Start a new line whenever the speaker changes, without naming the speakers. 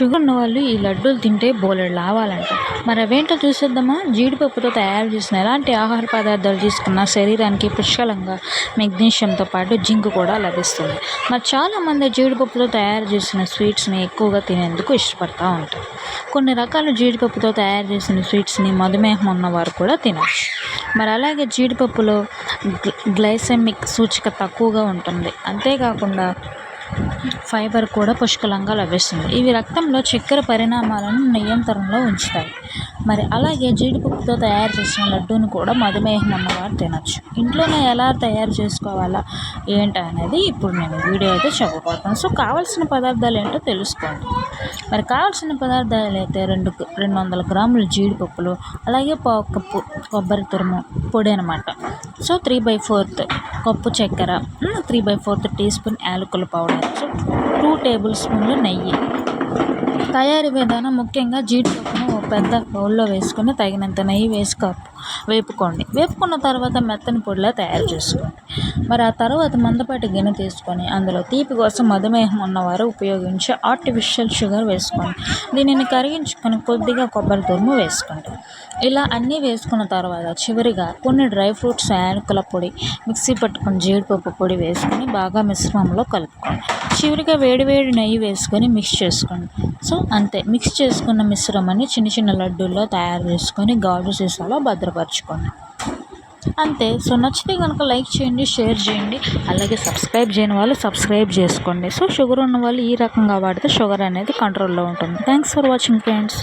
Sugar ఉన్న వాళ్ళు ఈ లడ్డూలు తింటే బోలెడు లావాలంట మరి అవేంటో చూసేద్దామా? జీడిపప్పుతో తయారు చేసిన ఎలాంటి ఆహార పదార్థాలు తీసుకున్నా శరీరానికి పుష్కలంగా మెగ్నీషియంతో పాటు జింక్ కూడా లభిస్తుంది. మరి చాలామంది జీడిపప్పుతో తయారు చేసిన స్వీట్స్ని ఎక్కువగా తినేందుకు ఇష్టపడతూ ఉంటారు. కొన్ని రకాల జీడిపప్పుతో తయారు చేసిన స్వీట్స్ని మధుమేహం ఉన్నవారు కూడా తినచ్చు. మరి అలాగే జీడిపప్పులో గ్లైసెమిక్ సూచిక తక్కువగా ఉంటుంది. అంతేకాకుండా ఫైబర్ కూడా పుష్కలంగా లభిస్తుంది. ఇవి రక్తంలో చక్కెర పరిణామాలను నియంత్రణలో ఉంచుతాయి. మరి అలాగే జీడిపప్పుతో తయారు చేసిన లడ్డూని కూడా మధుమేహం ఉన్నవారు తినచ్చు. ఇంట్లోనే ఎలా తయారు చేసుకోవాలా ఏంటి అనేది ఇప్పుడు నేను వీడియో అయితే చెప్పబోతాను సో కావాల్సిన పదార్థాలు ఏంటో తెలుసుకోండి. మరి కావాల్సిన పదార్థాలు అయితే రెండు రెండు వందల గ్రాముల జీడిపప్పులు అలాగే పావు కప్పు కొబ్బరి తురుము పొడి అనమాట so three by fourth cup చక్కెర three by fourth tea spoon యాలకుల పౌడర్ సో టూ టేబుల్ స్పూన్లు నెయ్యి. తయారీ విధానం ముఖ్యంగా జీడిపప్పును పెద్ద బౌల్లో వేసుకుని తగినంత నెయ్యి వేసి కప్పు వేపుకోండి. వేపుకున్న తర్వాత మెత్తని పొడిలా తయారు చేసుకోండి. మరి ఆ తర్వాత మందపాటి గిన్నె తీసుకొని అందులో తీపి కోసం మధుమేహం ఉన్నవారు ఉపయోగించే ఆర్టిఫిషియల్ షుగర్ వేసుకోండి. దీనిని కరిగించుకొని కొద్దిగా కొబ్బరి తురుము వేసుకోండి. ఇలా అన్నీ వేసుకున్న తర్వాత చివరిగా కొన్ని డ్రై ఫ్రూట్స్ యాలకుల పొడి మిక్సీ పట్టుకొని జీడిపప్పు పొడి వేసుకొని బాగా మిశ్రమంలో కలుపుకోండి. చివరిగా వేడివేడి నెయ్యి వేసుకొని మిక్స్ చేసుకోండి. సో అంతే. మిక్స్ చేసుకున్న మిశ్రమాన్ని చిన్న చిన్న లడ్డూల్లో తయారు చేసుకొని గాజు సీసాలో భద్రపరచుకోండి అంతే. సో నచ్చితే కనుక లైక్ చేయండి షేర్ చేయండి. అలాగే సబ్స్క్రైబ్ చేయని వాళ్ళు సబ్స్క్రైబ్ చేసుకోండి. సో షుగర్ ఉన్న వాళ్ళు ఈ రకంగా వాడితే షుగర్ అనేది కంట్రోల్లో ఉంటుంది. Thanks for watching friends.